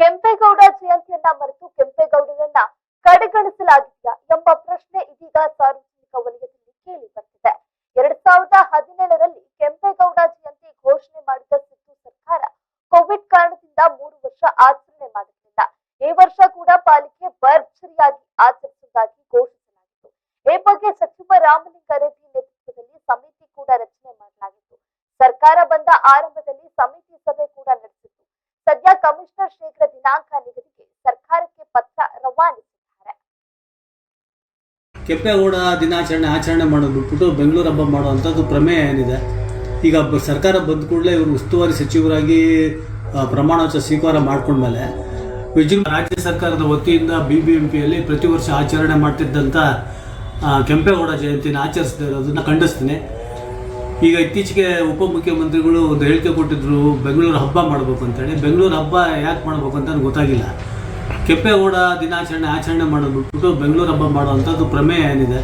ಕೆಂಪೇಗೌಡ ಜಯಂತಿಯನ್ನ ಮರೆತು ಕೆಂಪೇಗೌಡರನ್ನ ಕಡೆಗಣಿಸಲಾಗಿದೆಯಾ ಎಂಬ ಪ್ರಶ್ನೆ ಇದೀಗ ಸಾರ್ವಜನಿಕ ವಲಯದಲ್ಲಿ ಕೇಳಿ ಬರ್ತಿದೆ. ಎರಡ್ ಸಾವಿರದ ಹದಿನೇಳರಲ್ಲಿ ಕೆಂಪೇಗೌಡ ಜಯಂತಿ ಘೋಷಣೆ ಮಾಡಿದ ಸಿದ್ದು ಸರ್ಕಾರ ಕೋವಿಡ್ ಕಾರಣದಿಂದ ಮೂರು ವರ್ಷ ಆಚರಣೆ ಮಾಡುತ್ತಿಲ್ಲ ಈ ವರ್ಷ ಕೂಡ ಪಾಲಿಕೆ ಭರ್ಜರಿಯಾಗಿ ಆಚರಿಸುವುದಾಗಿ ಘೋಷಿಸಲಾಗಿತ್ತು. ಈ ಬಗ್ಗೆ ಸಚಿವ ರಾಮಲಿಂಗಾರೆಡ್ಡಿ ನೇತೃತ್ವದಲ್ಲಿ ಸಮಿತಿ ಕೂಡ ರಚನೆ ಮಾಡಲಾಗಿತ್ತು. ಸರ್ಕಾರ ಬಂದ ಆರಂಭದಲ್ಲಿ ಸಮಿತಿ ಕಮಿಷನರ್ ಶೀಘ್ರ ದಿನಾಂಕ ನಿಗದಿಗೆ ಸರ್ಕಾರಕ್ಕೆ ಪತ್ರ ರವಾನಿಸಿದ್ದಾರೆ ಕೆಂಪೇಗೌಡ ದಿನಾಚರಣೆ ಆಚರಣೆ ಮಾಡೋದು ಬೆಂಗಳೂರು ಹಬ್ಬ ಮಾಡುವಂಥದ್ದು ಪ್ರಮೇಯ ಏನಿದೆ? ಈಗ ಸರ್ಕಾರ ಬಂದ ಕೂಡಲೇ ಇವರು ಉಸ್ತುವಾರಿ ಸಚಿವರಾಗಿ ಪ್ರಮಾಣವಚ ಸ್ವೀಕಾರ ಮಾಡ್ಕೊಂಡ್ಮೇಲೆ ವಿಜೃಂಭ ರಾಜ್ಯ ಸರ್ಕಾರದ ವತಿಯಿಂದ ಬಿ ಬಿ ಎಂ ಪಿಯಲ್ಲಿ ಪ್ರತಿ ವರ್ಷ ಆಚರಣೆ ಮಾಡ್ತಿದ್ದಂಥ ಕೆಂಪೇಗೌಡ ಜಯಂತಿನ ಆಚರಿಸದೇ ಇರೋದನ್ನ ಖಂಡಿಸ್ತೀನಿ. ಈಗ ಇತ್ತೀಚೆಗೆ ಉಪಮುಖ್ಯಮಂತ್ರಿಗಳು ಒಂದು ಹೇಳಿಕೆ ಕೊಟ್ಟಿದ್ರು ಬೆಂಗಳೂರು ಹಬ್ಬ ಮಾಡಬೇಕು ಅಂತೇಳಿ ಬೆಂಗಳೂರು ಹಬ್ಬ ಯಾಕೆ ಮಾಡಬೇಕು ಅಂತ ಗೊತ್ತಾಗಿಲ್ಲ. ಕೆಂಪೇಗೌಡ ದಿನಾಚರಣೆ ಆಚರಣೆ ಮಾಡೋದು ಬಿಟ್ಬಿಟ್ಟು ಬೆಂಗಳೂರು ಹಬ್ಬ ಮಾಡುವಂಥದ್ದು ಪ್ರಮೇಯ ಏನಿದೆ?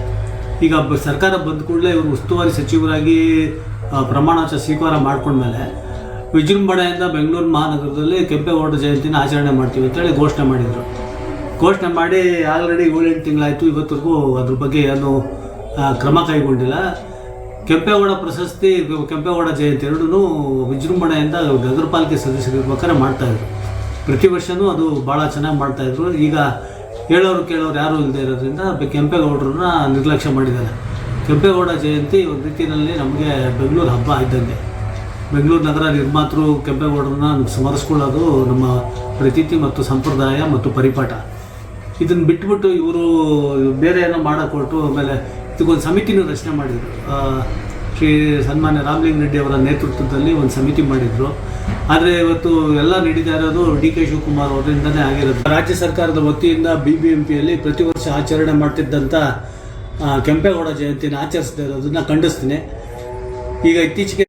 ಈಗ ಸರ್ಕಾರ ಬಂದ ಕೂಡಲೇ ಇವರು ಉಸ್ತುವಾರಿ ಸಚಿವರಾಗಿ ಆ, ಪ್ರಮಾಣ ವಚನ ಸ್ವೀಕಾರ ಮಾಡ್ಕೊಂಡ್ಮೇಲೆ ವಿಜೃಂಭಣೆಯಿಂದ ಬೆಂಗಳೂರು ಮಹಾನಗರದಲ್ಲಿ ಕೆಂಪೇಗೌಡ ಜಯಂತಿನ ಆಚರಣೆ ಮಾಡ್ತೀವಿ ಅಂತೇಳಿ ಘೋಷಣೆ ಮಾಡಿದರು. ಘೋಷಣೆ ಮಾಡಿ ಆಲ್ರೆಡಿ ಏಳೆಂಟು ತಿಂಗಳಾಯಿತು ಇವತ್ತಿಗೂ ಅದ್ರ ಬಗ್ಗೆ ಏನು ಕ್ರಮ ಕೈಗೊಂಡಿಲ್ಲ. ಕೆಂಪೇಗೌಡ ಪ್ರಶಸ್ತಿ, ಕೆಂಪೇಗೌಡ ಜಯಂತಿ ಎರಡೂ ವಿಜೃಂಭಣೆಯಿಂದ ನಗರ ಪಾಲಿಕೆ ಸದಸ್ಯರಿರ್ಬೇಕಾದ್ರೆ ಮಾಡ್ತಾಯಿದ್ರು ಪ್ರತಿ ವರ್ಷವೂ ಅದು ಭಾಳ ಚೆನ್ನಾಗಿ ಮಾಡ್ತಾಯಿದ್ರು ಈಗ ಹೇಳೋರು ಕೇಳೋರು ಯಾರೂ ಇಲ್ಲದೆ ಇರೋದ್ರಿಂದ ಕೆಂಪೇಗೌಡರನ್ನ ನಿರ್ಲಕ್ಷ್ಯ ಮಾಡಿದ್ದಾರೆ. ಕೆಂಪೇಗೌಡ ಜಯಂತಿ ಒಂದು ರೀತಿಯಲ್ಲಿ ನಮಗೆ ಬೆಂಗಳೂರು ಹಬ್ಬ ಇದ್ದಂತೆ ಬೆಂಗಳೂರು ನಗರ ನಿರ್ಮಾತೃ ಕೆಂಪೇಗೌಡರನ್ನ ಸ್ಮರಿಸ್ಕೊಳ್ಳೋದು ನಮ್ಮ ಪ್ರತೀತಿ ಮತ್ತು ಸಂಪ್ರದಾಯ ಮತ್ತು ಪರಿಪಾಠ. ಇದನ್ನು ಬಿಟ್ಬಿಟ್ಟು ಇವರು ಬೇರೆ ಏನೋ ಮಾಡೋಕೆ ಹೊರಟು ಆಮೇಲೆ ಇದಕ್ಕೊಂದು ಸಮಿತಿನೂ ರಚನೆ ಮಾಡಿದರು. ಶ್ರೀ ಸನ್ಮಾನ್ಯ ರಾಮಲಿಂಗ ರೆಡ್ಡಿ ಅವರ ನೇತೃತ್ವದಲ್ಲಿ ಒಂದು ಸಮಿತಿ ಮಾಡಿದರು. ಆದರೆ ಇವತ್ತು ಎಲ್ಲ ನಡೀತಾ ಇರೋದು ಡಿ ಕೆ ಶಿವಕುಮಾರ್ ಅವರಿಂದನೇ ಆಗಿರೋದು. ರಾಜ್ಯ ಸರ್ಕಾರದ ವತಿಯಿಂದ ಬಿ ಬಿ ಎಂ ಪಿಯಲ್ಲಿ ಪ್ರತಿ ವರ್ಷ ಆಚರಣೆ ಮಾಡ್ತಿದ್ದಂಥ ಕೆಂಪೇಗೌಡ ಜಯಂತಿನ ಆಚರಿಸ್ತಾ ಇರೋದನ್ನ ಖಂಡಿಸ್ತೀನಿ. ಈಗ ಇತ್ತೀಚೆಗೆ